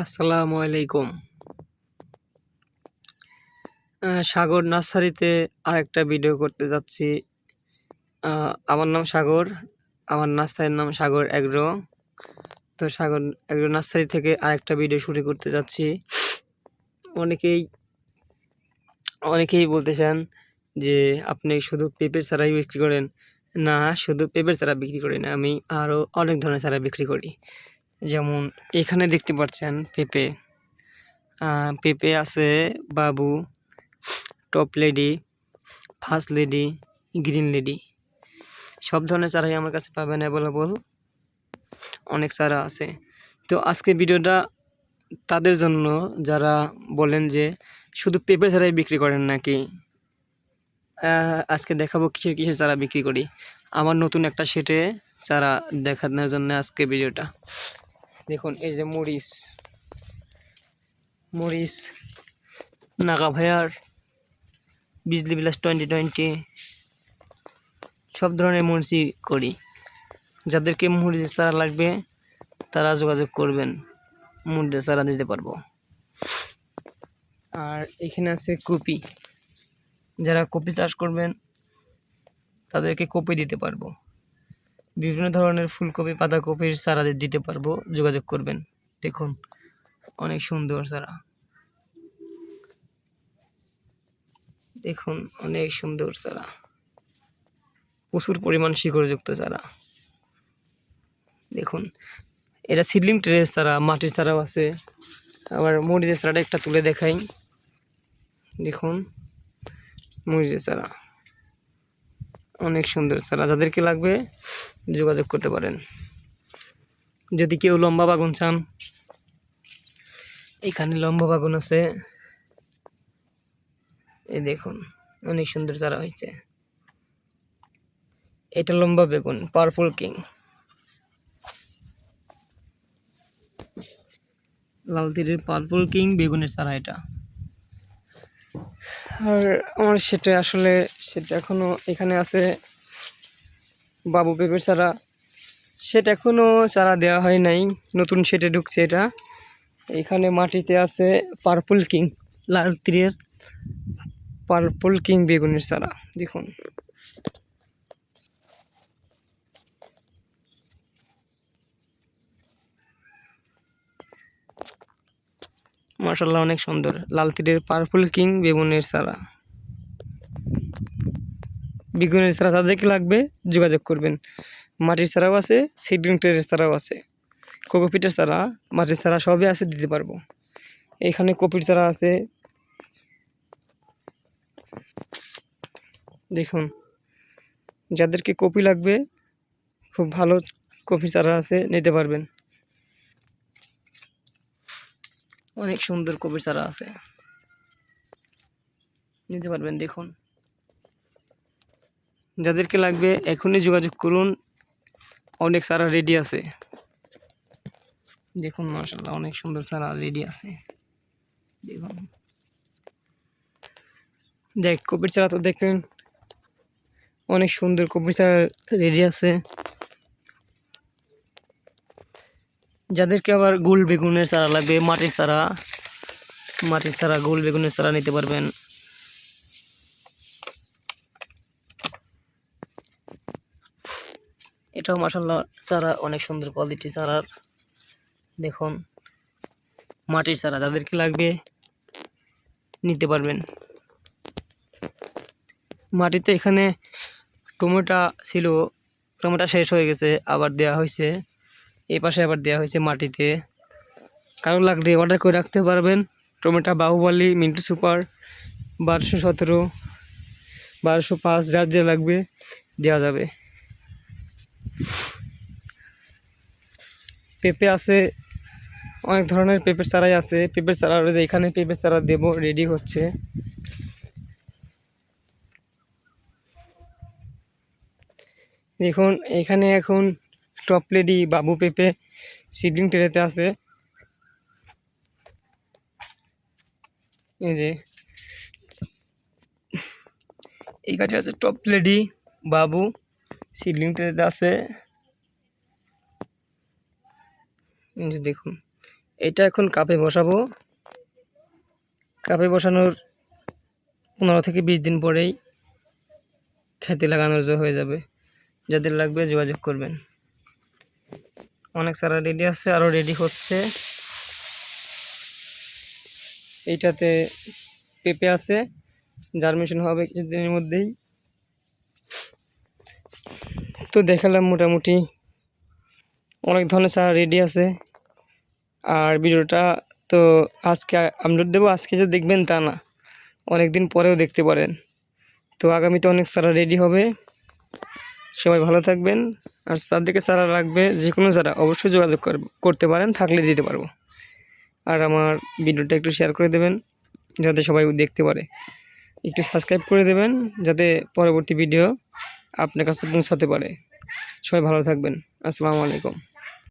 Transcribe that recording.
আসসালামু আলাইকুম। সাগর নার্সারিতে আরেকটা ভিডিও করতে যাচ্ছি। আমার নাম সাগর, আমার নার্সারির নাম সাগর এগ্রো। তো সাগর এগ্রো নার্সারি থেকে আরেকটা ভিডিও শুরু করতে যাচ্ছি। অনেকেই অনেকেই বলতে চান যে, আপনি শুধু পেঁপের চারাই বিক্রি করেন? না, শুধু পেঁপের চারা বিক্রি করি না, আমি আরও অনেক ধরনের চারা বিক্রি করি। যেমন এখানে দেখতে পাচ্ছেন পেঁপে। পেঁপে আছে বাবু, top lady, first lady, green lady. সব ধরনের চারাই আমার কাছে পাবেন অ্যাভেলেবল। অনেক চারা আছে। তো আজকে ভিডিওটা তাদের জন্য যারা বলেন যে শুধু পেঁপে চারাই বিক্রি করেন নাকি আজকে দেখাবো কিসের কিসের চারা বিক্রি করি। আমার নতুন একটা সেটে চারা দেখানোর জন্য আজকে ভিডিওটা। দেখুন, এই যে মরিচ। মরিচ, নাগা ভাইয়ার বিজলি বিলাস টোয়েন্টি টোয়েন্টি সব ধরনের মরিচই করি। যাদেরকে মরিচের চারা লাগবে, তারা যোগাযোগ করবেন। মরিচের চারা দিতে পারব। আর এখানে আছে কপি। যারা কপি চাষ করবেন, তাদেরকে কপি দিতে পারব। বিভিন্ন ধরনের ফুলকপি পাতাকপির চারা দিতে পারব। যোগাযোগ করবেন। দেখুন, অনেক সুন্দর চারা। দেখুন, অনেক সুন্দর চারা। প্রচুর পরিমাণ শিকড়যুক্ত চারা। দেখুন, এটা সিডলিং ট্রেস চারা, মাটির চারাও আছে। আবার মরিচের চারাটা একটা তুলে দেখাই। দেখুন, মরিচের চারা। অনেক সুন্দর চারা যাদেরকে লাগবে, যোগাযোগ করতে পারেন। যদি কেউ লম্বা বাগুন চান। এখানে লম্বা বাগুন আছে। এই দেখুন, অনেক সুন্দর চারা হয়েছে। এটা লম্বা বেগুন, পার্পল কিং। লাল তীরের পার্পল কিং বেগুনের চারা এটা। আর আমার সেটা আসলে, সেটা এখনও এখানে আছে। বাবু পেঁপের চারা, সেটা এখনও চারা দেওয়া হয় নাই। নতুন সেটে ঢুকছে এটা। এখানে মাটিতে আছে পার্পল কিং লাল ত্রিয়ের পার্পল কিং বেগুনের চারা, দেখুন। মার্শাল্লাহ অনেক সুন্দর। লাল তীরের পার্পল কিং বেগুনের চারা। বেগুনের চারা তাদেরকে লাগবে, যোগাযোগ করবেন। মাটির চারাও আছে সিডলিং ট্রের চারাও আছে। কোকোপিটের চারা, মাটির চারা সবই আছে, দিতে পারব। এখানে কপির চারা আছে। দেখুন, যাদেরকে কপি লাগবে, খুব ভালো কপি চারা আছে, নিতে পারবেন। অনেক সুন্দর কপির চারা আছে। নিতে পারবেন, দেখুন। যাদেরকে লাগবে এখনই যোগাযোগ করুন, অনেক চারা রেডি আছে। দেখুন মার্শাল্লাহ অনেক সুন্দর চারা রেডি আছে। দেখুন। দেখ কপির চারা তো দেখলেন অনেক সুন্দর কপির চারা রেডি আছে। যাদেরকে আবার গোল বেগুনের চারা লাগবে, মাটির চারা মাটির চারা, গোল বেগুনের চারা নিতে পারবেন। এটাও মাসাল্লাহ চারা, অনেক সুন্দর কোয়ালিটি চারার। দেখুন, মাটির চারা যাদেরকে লাগবে নিতে পারবেন। মাটিতে এখানে টমেটো ছিল, টমেটো শেষ হয়ে গেছে, আবার দেওয়া হয়েছে। এই পাশে আবার দেওয়া হয়েছে মাটিতে। কারও লাগলে অর্ডার করে রাখতে পারবেন। টমেটো, বাহুবলি, মিন্টু সুপার, বারোশো সতেরো, বারোশো পাঁচ, যার যে লাগবে দেওয়া যাবে। পেঁপে আছে, অনেক ধরনের পেঁপের চারাই আছে। পেঁপের চারা রয়েছে, এখানে পেঁপের চারা দেবো রেডি হচ্ছে। দেখুন, এখানে এখন টপ লেডি বাবু পেঁপে সিডলিং ট্রেতে আছে। এই যে। এই গাড়ি আছে টপ লেডি বাবু সিডলিং ট্রেতে আছে। দেখুন, এটা এখন কাপে বসাবো। কাপে বসানোর পনেরো থেকে বিশ দিন পরেই খেতে লাগানোর হয়ে যাবে। যাদের লাগবে যোগাযোগ করবেন। অনেক সারা রেডি আছে আরও রেডি হচ্ছে। এইটাতে পেঁপে আছে জার্মিশন হবে কিছুদিনের মধ্যেই। তো দেখালাম মোটামুটি অনেক ধরনের চারা রেডি আছে। আর ভিডিওটা তো আজকে আপলোড দেবো, আজকে যে দেখবেন তা না অনেক দিন পরেও দেখতে পারেন। তো আগামীতে অনেক সারা রেডি হবে। সবাই ভালো থাকবেন। আর চারদিকে চারা লাগবে যে কোনো চারা অবশ্যই যোগাযোগ কর- করতে পারেন, থাকলে দিতে পারব। আর আমার ভিডিওটা একটু শেয়ার করে দেবেন, যাতে সবাই দেখতে পারে। একটু সাবস্ক্রাইব করে দেবেন, যাতে পরবর্তী ভিডিও আপনার কাছে পৌঁছাতে পারে। সবাই ভালো থাকবেন। আসসালামু আলাইকুম।